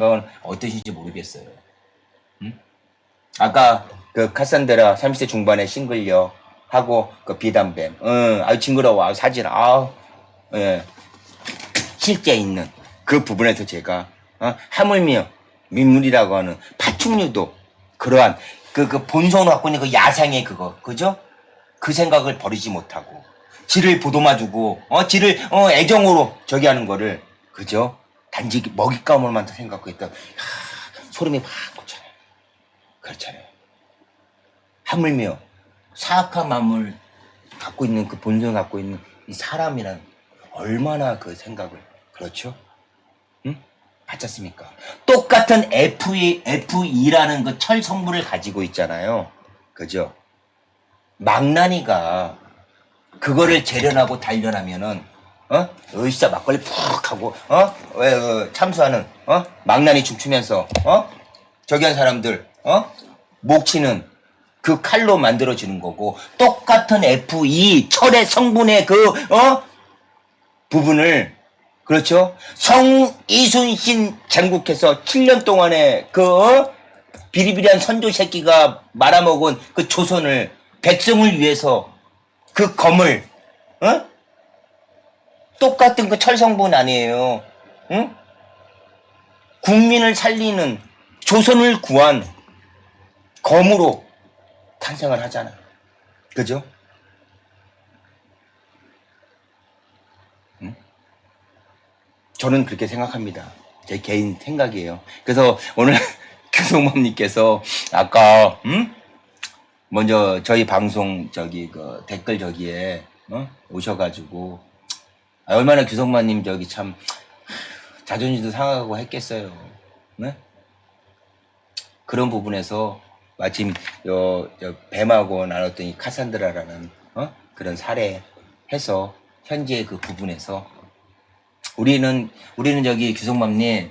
건 어떠신지 모르겠어요. 응? 아까 그 카산드라 30대 중반에 싱글녀 하고 그 비담뱀, 응, 아유 징그러워, 아유 사진, 아우, 예, 실제 있는 그 부분에서 제가 어? 하물며 민물이라고 하는 파충류도 그러한 그, 그 본성으로 갖고 있는 그 야생의 그거, 그죠? 그 생각을 버리지 못하고 지를 보도마주고 어 지를 어 애정으로 저기 하는 거를 그죠? 단지 먹잇감으로만 생각하고 있던 하, 소름이 팍 돋잖아요. 그렇잖아요. 하물며 사악한 마음을 갖고 있는 그 본성을 갖고 있는 이 사람이란 얼마나 그 생각을 그렇죠? 응? 맞지 않습니까? 똑같은 Fe, Fe2라는 그 철 성분을 가지고 있잖아요. 그죠? 망나니가 그거를 재련하고 단련하면은 어? 으쌰 막걸리 푹 하고 어? 왜 어, 참수하는 어? 망나니 춤추면서 어? 저기 한 사람들 어? 목치는 그 칼로 만들어지는 거고 똑같은 Fe 철의 성분의 그 어? 부분을 그렇죠? 성 이순신 장국해서 7년 동안에 그 어? 비리비리한 선조 새끼가 말아먹은 그 조선을 백성을 위해서 그 검을 어? 똑같은 그 철성분 아니에요. 응? 국민을 살리는 조선을 구한 검으로 탄생을 하잖아. 그죠? 응? 저는 그렇게 생각합니다. 제 개인 생각이에요. 그래서 오늘 교성맘님께서 아까 음? 먼저 저희 방송 저기 그 댓글 저기에 어? 오셔가지고 아, 얼마나 규성마님 저기 참 하, 자존심도 상하고 했겠어요. 네? 그런 부분에서 마침 요, 저 뱀하고 나눴던 이 카산드라라는 어? 그런 사례 해서 현재 그 부분에서 우리는 우리는 저기 규성맘님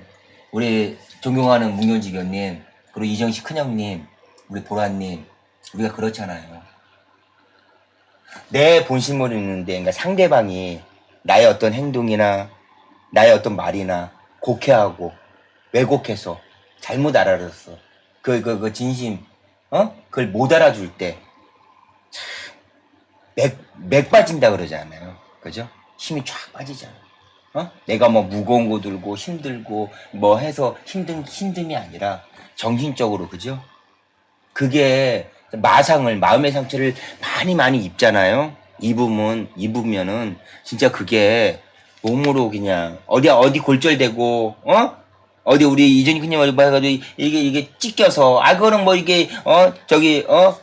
우리 존경하는 문경지교님 그리고 이정식 큰형님 우리 보라님 우리가 그렇잖아요. 내 본심을 있는데, 그러니까 상대방이 나의 어떤 행동이나 나의 어떤 말이나 곡해하고 왜곡해서 잘못 알아들었어. 그, 그, 그 진심, 어? 그걸 못 알아줄 때, 참, 맥, 맥 빠진다 그러잖아요. 그죠? 힘이 쫙 빠지잖아. 어? 내가 뭐 무거운 거 들고 힘들고 뭐 해서 힘든, 힘듦이 아니라 정신적으로, 그죠? 그게 마상을 마음의 상처를 많이 많이 입잖아요. 입으면 입으면은 진짜 그게 몸으로 그냥 어디 어디 골절되고 어? 어디 우리 이전이 그냥 어디 봐가지고 이게 이게 찢겨서 아 그거는 뭐 이게 어? 저기 어?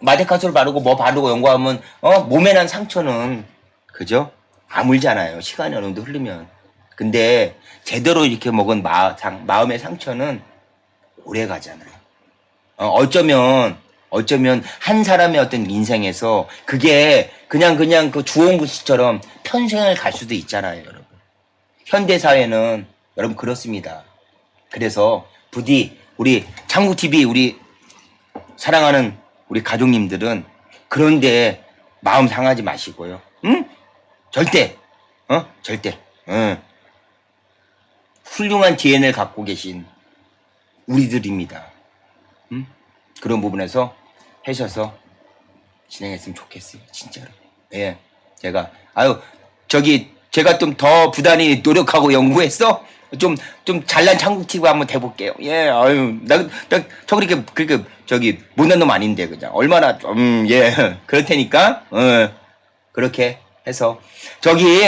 마데카솔 바르고 뭐 바르고 연구하면 어? 몸에 난 상처는 그죠? 아물잖아요. 시간이 어느 정도 흐르면. 근데 제대로 이렇게 먹은 마, 상, 마음의 상처는 오래 가잖아요. 어, 어쩌면 어쩌면 한 사람의 어떤 인생에서 그게 그냥 그냥 그 주홍 글씨처럼 평생을 갈 수도 있잖아요, 여러분. 현대 사회는 여러분 그렇습니다. 그래서 부디 우리 장구 TV 우리 사랑하는 우리 가족님들은 그런데 마음 상하지 마시고요. 응? 절대 어? 절대. 응. 훌륭한 DNA를 갖고 계신 우리들입니다. 응? 그런 부분에서 하셔서 진행했으면 좋겠어요. 진짜로. 예. 제가, 아유, 저기, 제가 좀 더 부단히 노력하고 연구해서 좀, 좀 잘난 창국TV 한번 돼볼게요. 예, 아유, 나, 나, 저 그렇게, 그렇게, 저기, 못난 놈 아닌데, 그냥. 얼마나, 음, 예. 그럴 테니까, 어, 그렇게 해서. 저기,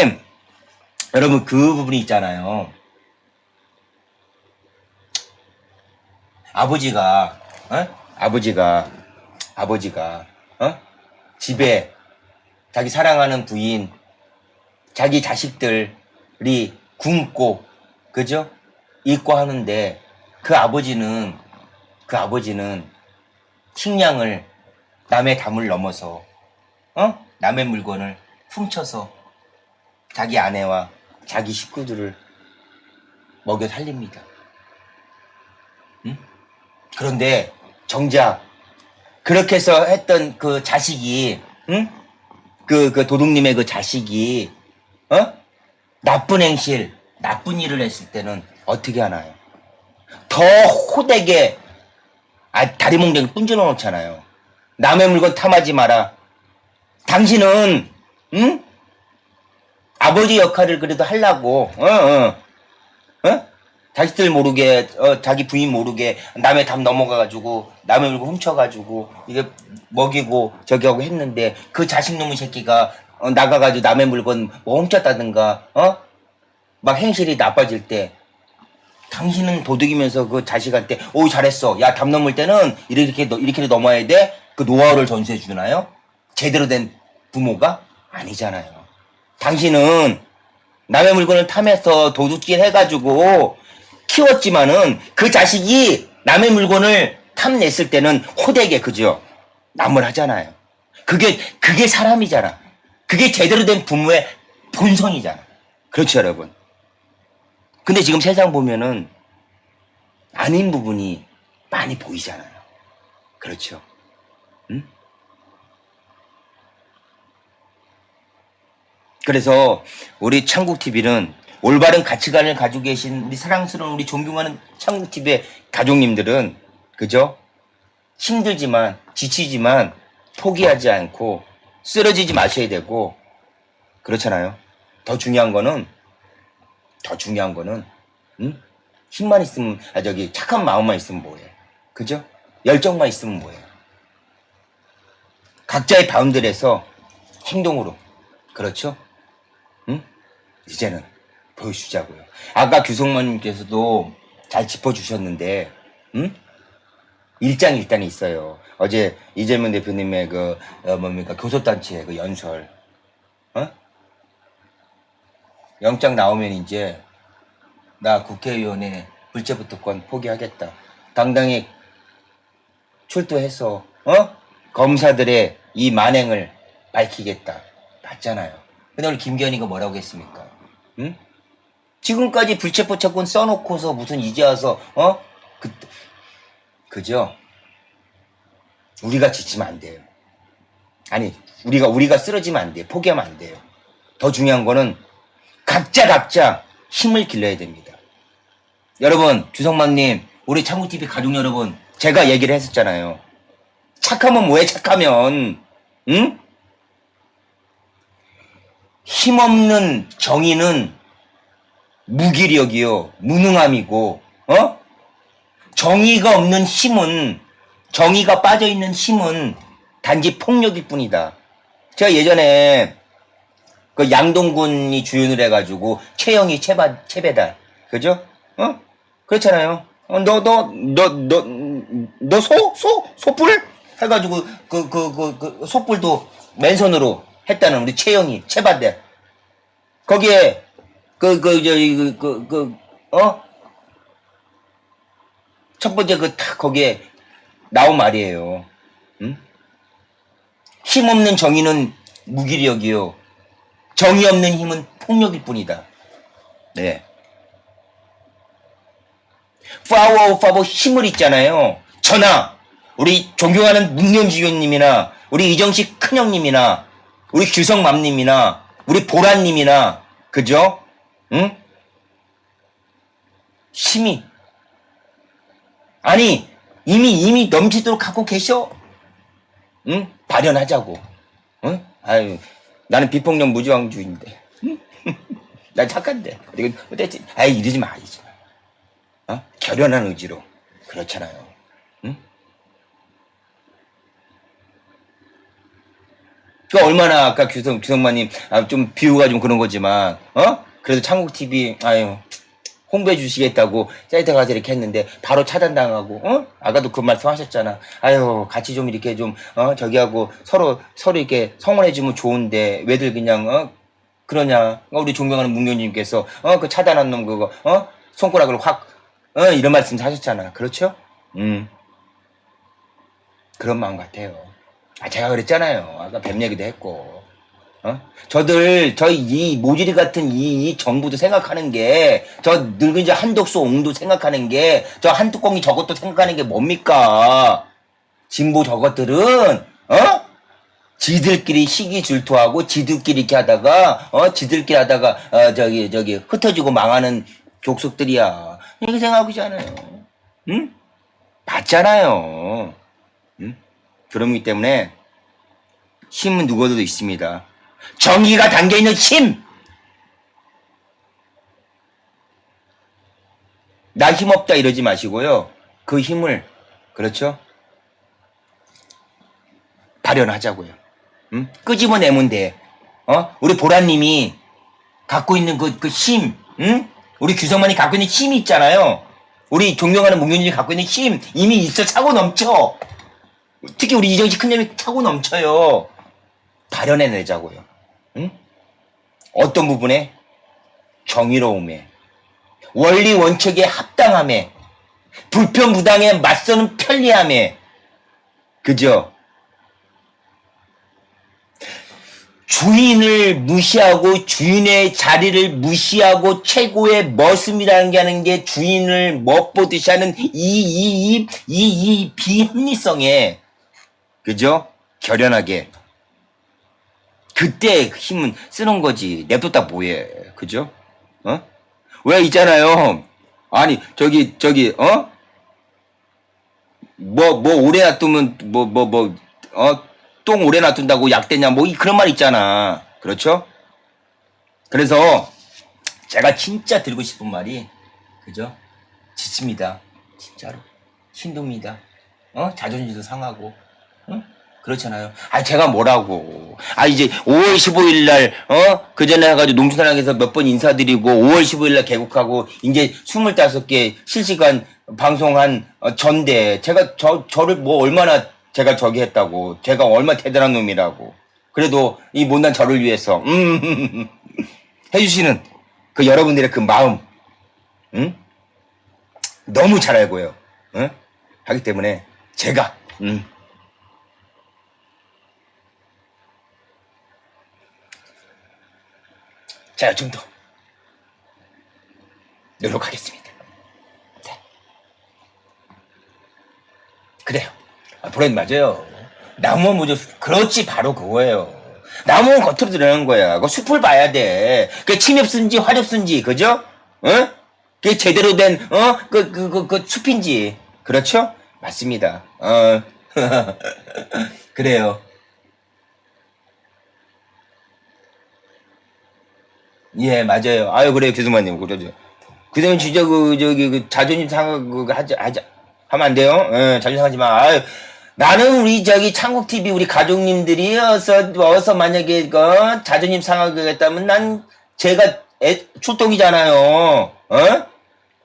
여러분, 그 부분이 있잖아요. 아버지가, 어? 아버지가, 아버지가, 어? 집에 자기 사랑하는 부인, 자기 자식들이 굶고, 그죠? 있고 하는데, 그 아버지는, 그 아버지는 식량을 남의 담을 넘어서, 어? 남의 물건을 훔쳐서 자기 아내와 자기 식구들을 먹여 살립니다. 응? 그런데 정작 그렇게 해서 했던 그 자식이, 응? 그, 그 도둑님의 그 자식이, 어? 나쁜 행실, 나쁜 일을 했을 때는 어떻게 하나요? 더 호되게 아 다리 몽둥이 뿜질러 놓잖아요. 남의 물건 탐하지 마라. 당신은 응? 아버지 역할을 그래도 하려고 어, 어. 어? 자식들 모르게 어, 자기 부인 모르게 남의 담 넘어가가지고 남의 물건 훔쳐가지고 이게 먹이고 저기 하고 했는데 그 자식 놈의 새끼가 어, 나가가지고 남의 물건 뭐 훔쳤다든가 어? 막 행실이 나빠질 때 당신은 도둑이면서 그 자식한테 오 잘했어 야 담 넘을 때는 이렇게 너- 이렇게 넘어야 돼 그 노하우를 전수해 주나요? 제대로 된 부모가 아니잖아요. 당신은 남의 물건을 탐해서 도둑질 해가지고 키웠지만은 그 자식이 남의 물건을 탐냈을 때는 호되게 그죠? 나무하잖아요. 그게 그게 사람이잖아. 그게 제대로 된 부모의 본성이잖아. 그렇죠, 여러분. 근데 지금 세상 보면은 아닌 부분이 많이 보이잖아요. 그렇죠. 응? 그래서 우리 창국 TV는 올바른 가치관을 가지고 계신 우리 사랑스러운 우리 존경하는 창국 TV의 가족님들은 그죠? 힘들지만 지치지만 포기하지 않고 쓰러지지 마셔야 되고 그렇잖아요. 더 중요한 거는 더 중요한 거는 응? 힘만 있으면 아 저기 착한 마음만 있으면 뭐해? 그죠? 열정만 있으면 뭐해? 각자의 바운드에서 행동으로. 그렇죠? 응? 이제는 보여주자고요 아까 규성만님께서도 잘 짚어주셨는데 응 일장일단이 있어요 어제 이재명 대표님의 그 어, 뭡니까 교섭단체 그 연설 어 영장 나오면 이제 나 국회의원의 불체부특권 포기하겠다. 당당히 출두해서 어 검사들의 이 만행을 밝히겠다. 맞잖아요. 근데 우리 김기현이가 뭐라고 했습니까? 응? 지금까지 불체포특권 써놓고서 무슨 이제 와서 어? 그 그죠? 우리가 지치면 안 돼요. 아니 우리가 우리가 쓰러지면 안 돼요. 포기하면 안 돼요. 더 중요한 거는 각자 각자 힘을 길러야 됩니다. 여러분, 주성만님, 우리 창구TV 가족 여러분, 제가 얘기를 했었잖아요. 착하면 뭐해, 착하면. 응? 힘없는 정의는 무기력이요, 무능함이고, 어? 정의가 없는 힘은, 정의가 빠져있는 힘은 단지 폭력일 뿐이다. 제가 예전에 그 양동근이 주연을 해가지고 최영이 채바, 채배다. 그죠? 어? 그렇잖아요. 어, 너, 너, 너, 너, 너 소? 소? 소뿔? 해가지고 그, 그, 그, 그 소뿔도 맨손으로 했다는 우리 최영이 채바대. 거기에 그, 그, 저, 그, 그, 그, 어? 첫 번째 그 탁 거기에 나온 말이에요. 응? 힘없는 정의는 무기력이요. 정의 없는 힘은 폭력일 뿐이다. 네. 파워 파워 힘을 있잖아요. 저나 우리 존경하는 문경지교님이나 우리 이정식 큰형님이나 우리 규성맘님이나 우리 보라님이나 그죠? 응? 힘이 아니 이미 이미 넘치도록 갖고 계셔. 응? 발현하자고. 응? 아유 나는 비폭력 무지왕주의인데. 응? 난 착한데. 이거 어땠지? 아이 이러지 마 이러지 마. 어? 결연한 의지로 그렇잖아요. 응? 그 얼마나 아까 규성 규성마님 아, 좀 비유가 좀 그런 거지만 어? 그래도 창국 TV 아유 홍보해 주시겠다고 사이트 가서 이렇게 했는데 바로 차단당하고 어? 아까도 그 말씀 하셨잖아. 아유 같이 좀 이렇게 좀 어? 저기 하고 서로 서로 이렇게 성원해 주면 좋은데 왜들 그냥 어? 그러냐? 어, 우리 존경하는 문교님께서 어 그 차단한 놈 그거 어 손가락을 확 어, 이런 말씀 하셨잖아. 그렇죠? 음. 그런 마음 같아요. 아, 제가 그랬잖아요. 아까 뱀 얘기도 했고. 어? 저들, 저희 이 모지리 같은 이, 이 정부도 생각하는 게, 저 늙은 저 한독수 옹도 생각하는 게, 저 한 뚜껑이 저것도 생각하는 게 뭡니까? 진보 저것들은, 어? 지들끼리 시기 질투하고 지들끼리 이렇게 하다가, 어? 지들끼리 하다가, 어, 저기, 저기, 흩어지고 망하는 족속들이야. 이렇게 생각하고 있잖아요. 응? 맞잖아요. 응? 그렇기 때문에 힘은 누구도 있습니다. 정의가 담겨 있는 힘. 나 힘없다 이러지 마시고요. 그 힘을 그렇죠? 발현하자고요. 응? 끄집어내면 돼. 어? 우리 보라님이 갖고 있는 그, 그 힘, 응? 우리 규성만이 갖고 있는 힘이 있잖아요. 우리 존경하는 목련님이 갖고 있는 힘, 이미 있어 차고 넘쳐. 특히 우리 이정식 큰님이 차고 넘쳐요. 발현해내자고요. 응? 어떤 부분에? 정의로움에, 원리 원칙에 합당함에, 불편부당에 맞서는 편리함에, 그죠? 주인을 무시하고 주인의 자리를 무시하고 최고의 머슴이라는 게 하는 게 주인을 멋보듯이 하는 이, 이, 이, 이, 이 비합리성에, 그죠? 결연하게. 그때 힘은 쓰는 거지. 냅뒀다 뭐해. 그죠? 어? 왜 있잖아요. 아니, 저기, 저기, 어? 뭐, 뭐, 오래 놔두면, 뭐, 뭐, 뭐, 어? 똥 오래 놔둔다고 약대냐, 뭐, 이- 그런 말 있잖아. 그렇죠? 그래서, 제가 진짜 드리고 싶은 말이, 그죠? 지칩니다. 진짜로. 힘듭니다. 어? 자존심도 상하고, 어? 그렇잖아요. 아, 제가 뭐라고. 아, 이제 5월 15일 날, 어? 그 전에 해가지고 농촌사랑에서 몇 번 인사드리고, 5월 15일 날 개국하고, 이제 25개 실시간 방송한 어, 전대. 제가 저, 저를 뭐 얼마나 제가 저기 했다고. 제가 얼마나 대단한 놈이라고. 그래도 이 못난 저를 위해서, 음, 해주시는 그 여러분들의 그 마음, 응? 너무 잘 알고요. 응? 하기 때문에 제가, 음. 자, 좀더 노력하겠습니다. 네. 그래요. 아, 브랜 맞아요. 나무는 뭐죠? 그렇지, 바로 그거예요. 나무는 겉으로 드러나는 거야. 그 숲을 봐야 돼. 그 침엽순지, 화렵순지, 그죠? 어? 제대로 된, 어? 그, 그, 그, 그 숲인지. 그렇죠? 맞습니다. 어. 그래요. 예, 맞아요. 아유, 그래요, 교수마님. 그러죠. 그러면 진짜 그, 저기, 그 자존심 상하, 그, 하자, 하자. 하면 안 돼요? 예, 자존심 상하지 마. 아유, 나는 우리 저기 창국TV 우리 가족님들이 어서, 어서 만약에 그 자존심 상하겠다면 난 제가 애, 출동이잖아요. 어?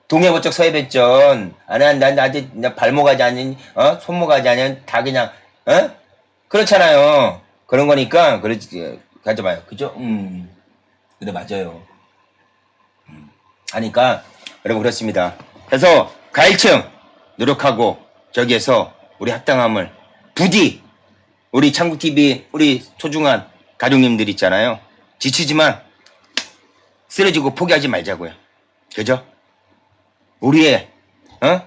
동해버쩍 서해뱃전. 아, 난, 난, 나한테 나 발목하지 않은, 어? 손목하지 않은 다 그냥, 어? 그렇잖아요. 그런 거니까, 그러지, 가지 마요. 그죠? 음. 근데 맞아요. 음. 하니까, 여러분, 그렇습니다. 그래서, 가일층, 노력하고, 저기에서, 우리 합당함을, 부디, 우리 창국TV, 우리 소중한 가족님들 있잖아요. 지치지만, 쓰러지고 포기하지 말자고요. 그죠? 우리의 어?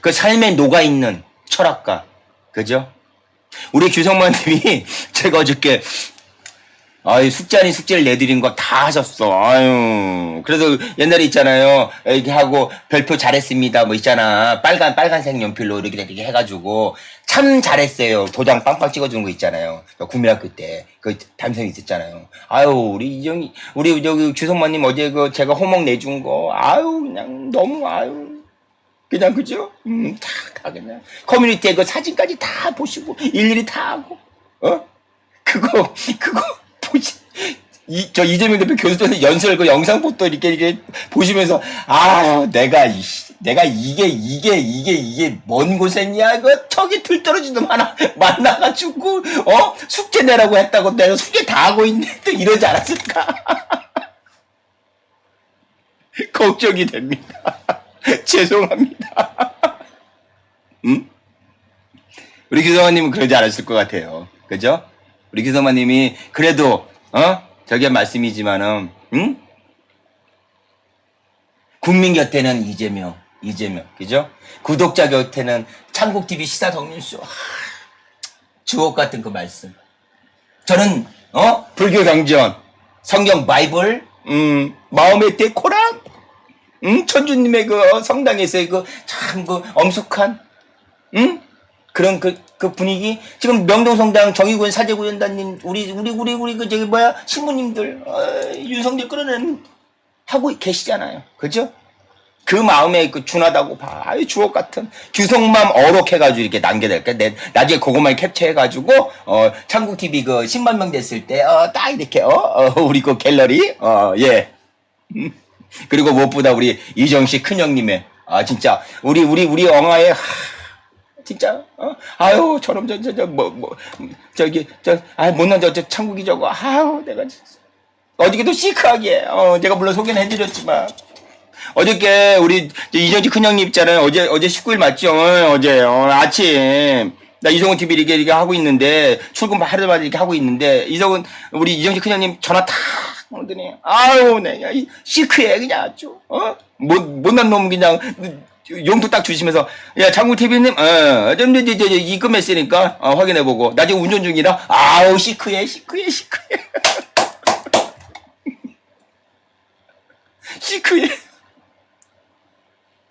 그 삶에 녹아 있는 철학가 그죠? 우리 규성만님이 제가 어저께 아유 숙제 아닌 숙제를 내드린 거 다 하셨어. 아유. 그래서 옛날에 있잖아요. 이렇게 하고 별표 잘했습니다. 뭐 있잖아. 빨간 빨간색 연필로 이렇게 이렇게 해가지고 참 잘했어요. 도장 빵빵 찍어주는 거 있잖아요. 국민학교 때. 그 담성이 있었잖아요. 아유 우리 이정이 우리 저기 규성만님 어제 그 제가 호목 내준 거. 아유 그냥 너무 아유. 그냥 그죠? 음, 다, 다 그냥. 커뮤니티에 그 사진까지 다 보시고 일일이 다 하고. 어? 그거 그거 이 저 이재명 대표 교수님 연설 그 영상 포토 이렇게 이렇게 보시면서 아 내가 이 씨, 내가 이게 이게 이게 이게 뭔 고생이야 그 저기 들떨어지도 하나 만나가지고 어 숙제 내라고 했다고 내가 숙제 다 하고 있는데 이러지 않았을까 걱정이 됩니다 죄송합니다 음? 우리 기성아님은 그러지 않았을 것 같아요. 그죠? 우리 기성아님이 그래도, 어? 저게 말씀이지만은, 응? 국민 곁에는 이재명, 이재명, 그죠? 구독자 곁에는 창국TV 시사 덕민수, 주옥 같은 그 말씀. 저는, 어? 불교 경전, 성경 바이블, 음, 마음의 데코랑, 응? 천주님의 그 성당에서의 그 참그 엄숙한, 응? 그런 그, 그 분위기. 지금 명동성당 정의군 사제구연단님, 우리, 우리, 우리, 우리 그 저기 뭐야, 신부님들, 어, 윤석열 끌어내는, 하고 계시잖아요. 그죠? 그 마음에 그 준하다고 봐. 아유, 주옥 같은. 규성맘 어록해가지고 이렇게 남겨낼까? 내, 나중에 그것만 캡처해가지고, 어, 창국TV 그 10만 명 됐을 때, 어, 딱 이렇게, 어, 어, 우리 그 갤러리, 어, 예. 음. 그리고 무엇보다 우리 이정식 큰형님의, 아, 진짜, 우리, 우리, 우리 엉아의, 하, 진짜, 어? 아유, 저놈, 저, 저, 저, 뭐, 뭐, 저기, 저, 아, 못난 저, 저, 창국이 저거, 아유, 내가. 어저께도 시크하게, 어, 제가 물론 소개는 해드렸지만, 어저께 우리 저 이정지 큰형님 있잖아요. 어제 어제 19일 맞죠? 어, 어제 어, 아침 나 이성훈 TV 이렇게, 이렇게 하고 있는데 출근 하루마다 이렇게 하고 있는데 이성훈 우리 이정지 큰형님 전화 탁 오더니 아유 내가 이 시크해 그냥 아주 어 못 못난 놈 그냥 용도 딱 주시면서 야 장국 TV님 어좀 이제 이제 입금했으니까 어, 확인해보고 나 지금 운전 중이라 아우 시크해 시크해 시크해 시크해.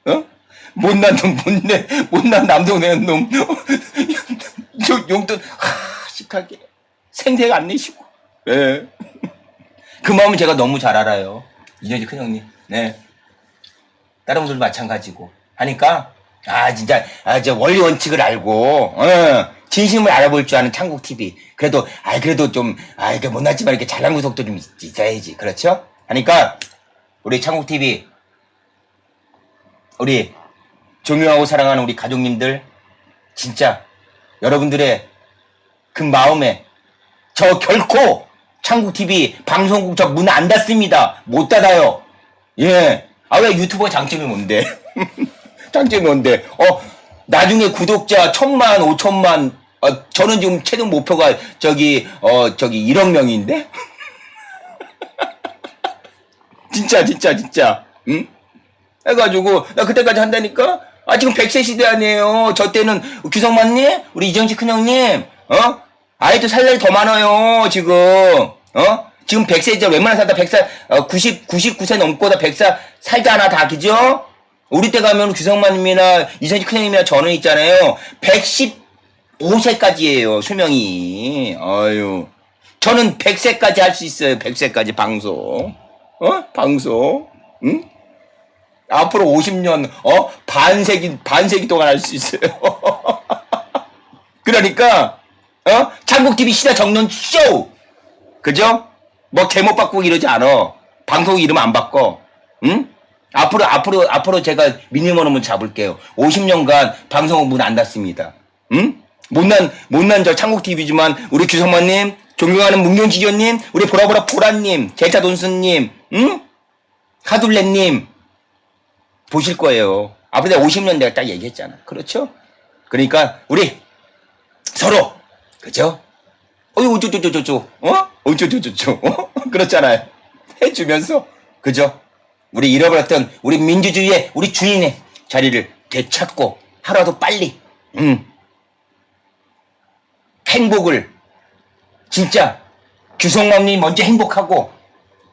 어? 못난 놈, 못내, 못난 남동네 놈. 저 용돈, 하, 시크하게. 생색 안 내시고. 예. 그 마음은 제가 너무 잘 알아요. 이정지 큰형님. 네. 다른 분들도 마찬가지고. 하니까, 아, 진짜, 아, 저 원리 원칙을 알고, 어, 진심을 알아볼 줄 아는 창국TV. 그래도, 아, 그래도 좀, 아, 이게 못났지만 이렇게 잘난 구석도 좀 있- 있어야지. 그렇죠? 하니까, 우리 창국TV, 우리 존경하고 사랑하는 우리 가족님들, 진짜 여러분들의 그 마음에 저 결코 창국TV 방송국 저 문 안 닫습니다. 못 닫아요. 예. 아, 왜 유튜버 장점이 뭔데? 장점이 뭔데? 어, 나중에 구독자 천만, 오천만, 어, 저는 지금 최종 목표가 저기, 어, 저기 1억 명인데? 진짜 진짜 진짜. 응? 해가지고 나 그때까지 한다니까? 아 지금 100세 시대 아니에요. 저 때는 규성만님 우리 이정식 큰형님. 어? 아이도 살 날이 더 많아요 지금. 어? 지금 100세죠 웬만한 살다 100살 어, 90 99세 넘고 다 100살 살잖아 다. 그죠 우리 때 가면 규성만님이나 이정식 큰형님이나 저는 있잖아요 115세까지예요 수명이 아유 저는 100세까지 할 수 있어요 100세까지 방송 어? 방송, 응? 앞으로 50년, 어? 반세기, 반세기 동안 할 수 있어요. 그러니까, 어? 창국TV 시대 정론 쇼! 그죠? 뭐 제목 바꾸고 이러지 않아. 방송 이름 안 바꿔. 응? 앞으로, 앞으로, 앞으로 제가 미니멈을 잡을게요. 50년간 방송은 문 안 닫습니다. 응? 못난, 못난 저 창국TV지만, 우리 규성만님, 존경하는 문경지교님, 우리 보라보라 보라님, 제차 돈수님, 응? 카둘레님, 보실 거예요. 앞으로 내가 50년 내가 딱 얘기했잖아. 그렇죠? 그러니까, 우리, 서로, 그죠? 어이, 어쩌저쩌저쩌, 어? 어쩌저쩌저, 어? 그렇잖아요. 해주면서, 그죠? 우리 잃어버렸던 우리 민주주의의 우리 주인의 자리를 되찾고, 하루라도 빨리, 음, 행복을 진짜 규성맘님 먼저 행복하고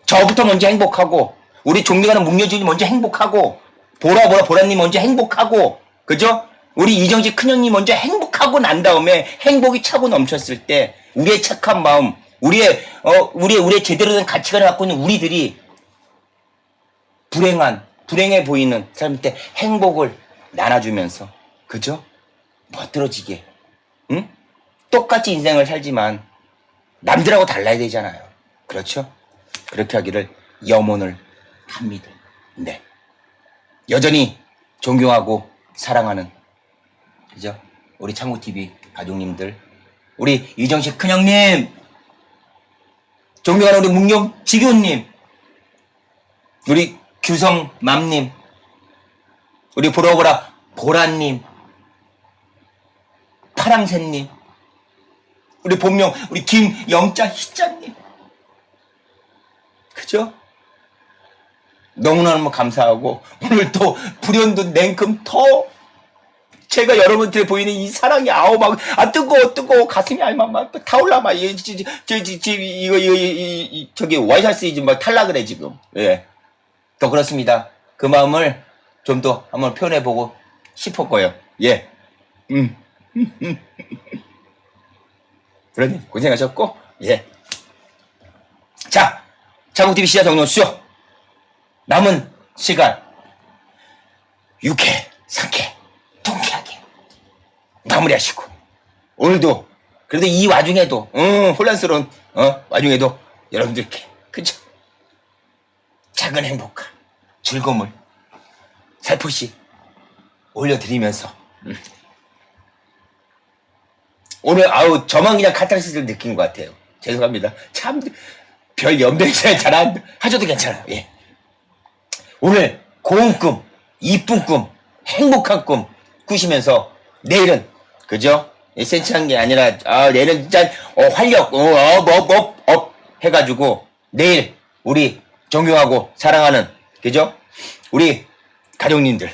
저부터 먼저 행복하고 우리 존경하는 문여준이 먼저 행복하고 보라 보라 보라님 먼저 행복하고 그죠? 우리 이정지 큰형님 먼저 행복하고 난 다음에 행복이 차고 넘쳤을 때 우리의 착한 마음 우리의 어 우리의 우리의 제대로 된 가치관을 갖고 있는 우리들이 불행한 불행해 보이는 사람한테 행복을 나눠주면서 그죠? 멋들어지게 응? 똑같이 인생을 살지만 남들하고 달라야 되잖아요. 그렇죠? 그렇게 하기를 염원을 합니다. 네. 여전히 존경하고 사랑하는 그죠? 우리 창구TV 가족님들 우리 이정식 큰형님 존경하는 우리 문경 지교님 우리 규성 맘님 우리 보라보라 보라님 파랑새님 우리 본명 우리 김영자 희자님 그죠? 너무너무 감사하고 오늘 또 불현듯 냉큼 더 제가 여러분들에 보이는 이 사랑이 아우 막 아 뜨거워 뜨거워 가슴이 알만 막 타올라 막 이거 이거 이, 이, 이, 저기 와이셔츠 이제 막 탈라 그래 지금 예. 더 그렇습니다. 그 마음을 좀 더 한번 표현해보고 싶었고요. 예. 음. 브라님 고생하셨고, 예. 자, 장국TV 시야 정노쇼. 남은 시간, 유쾌, 상쾌, 통쾌하게 마무리하시고, 오늘도, 그래도 이 와중에도, 음, 혼란스러운, 어, 와중에도 여러분들께, 그죠? 작은 행복과 즐거움을 살포시 올려드리면서, 음. 오늘, 아우, 저만 그냥 카타르시스를 느낀 것 같아요. 죄송합니다. 참, 별 연병 잘안 하셔도 괜찮아요. 예. 오늘 고운 꿈, 이쁜 꿈, 행복한 꿈 꾸시면서 내일은 그죠? 예, 센치한 게 아니라 아 내일은 진짜 어, 활력 어업업업 업 해가지고 내일 우리 존경하고 사랑하는 그죠? 우리 가족님들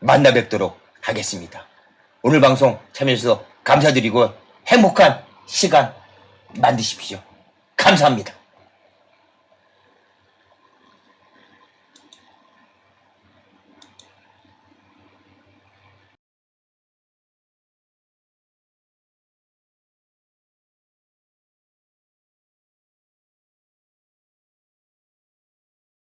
만나 뵙도록 하겠습니다. 오늘 방송 참여해주셔서 감사드리고 행복한 시간 만드십시오. 감사합니다.